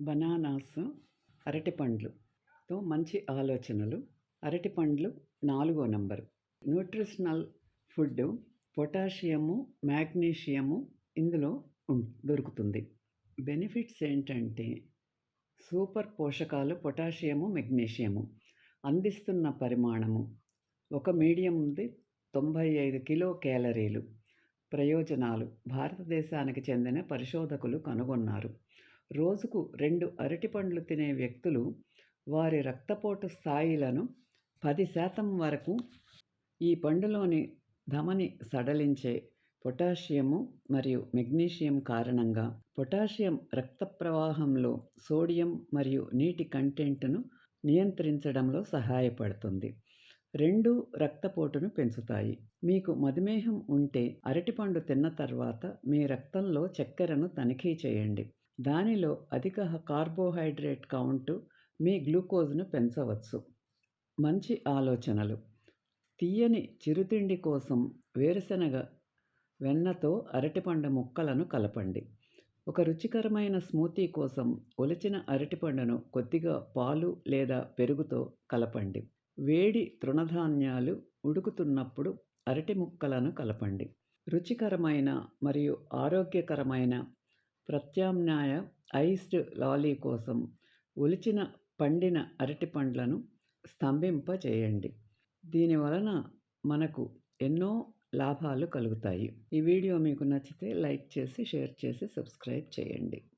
Bananas అరటిపండ్లుతో మంచి ఆలోచనలు. అరటిపండ్లు నాలుగో number. Nutritional food potassium magnesium ఇందులో ఉం- దొరుకుతుంది. బెనిఫిట్స్ ఏంటంటే సూపర్ పోషకాలు పొటాషియము మెగ్నీషియము అందిస్తున్న పరిమాణము ఒక మీడియం ఉంది తొంభై ఐదు కిలో క్యాలరీలు ప్రయోజనాలు. భారతదేశానికి చెందిన పరిశోధకులు కనుగొన్నారు. రోజుకు రెండు అరటిపండ్లు తినే వ్యక్తులు వారి రక్తపోటు స్థాయిలను పది శాతం వరకు ఈ పండులోని ధమని సడలించే పొటాషియము మరియు మెగ్నీషియం కారణంగా పొటాషియం రక్త ప్రవాహంలో సోడియం మరియు నీటి కంటెంట్ను నియంత్రించడంలో సహాయపడుతుంది. రెండు రక్తపోటును పెంచుతాయి. మీకు మధుమేహం ఉంటే అరటిపండు తిన్న తర్వాత మీ రక్తంలో చక్కెరను తనిఖీ చేయండి. దానిలో అధిక కార్బోహైడ్రేట్ కౌంటు మీ గ్లూకోజ్ను పెంచవచ్చు. మంచి ఆలోచనలు. తీయని చిరుతిండి కోసం వేరుశనగ వెన్నతో అరటిపండు ముక్కలను కలపండి. ఒక రుచికరమైన స్మూతీ కోసం ఒలిచిన అరటిపండును కొద్దిగా పాలు లేదా పెరుగుతో కలపండి. వేడి తృణధాన్యాలు ఉడుకుతున్నప్పుడు అరటి ముక్కలను కలపండి. రుచికరమైన మరియు ఆరోగ్యకరమైన ప్రత్యామ్నాయ ఐస్డ్ లాలీ కోసం ఒలిచిన పండిన అరటి పండ్లను స్తంభింపచేయండి. దీని వలన మనకు ఎన్నో లాభాలు కలుగుతాయి. ఈ వీడియో మీకు నచ్చితే లైక్ చేసి షేర్ చేసి సబ్స్క్రైబ్ చేయండి.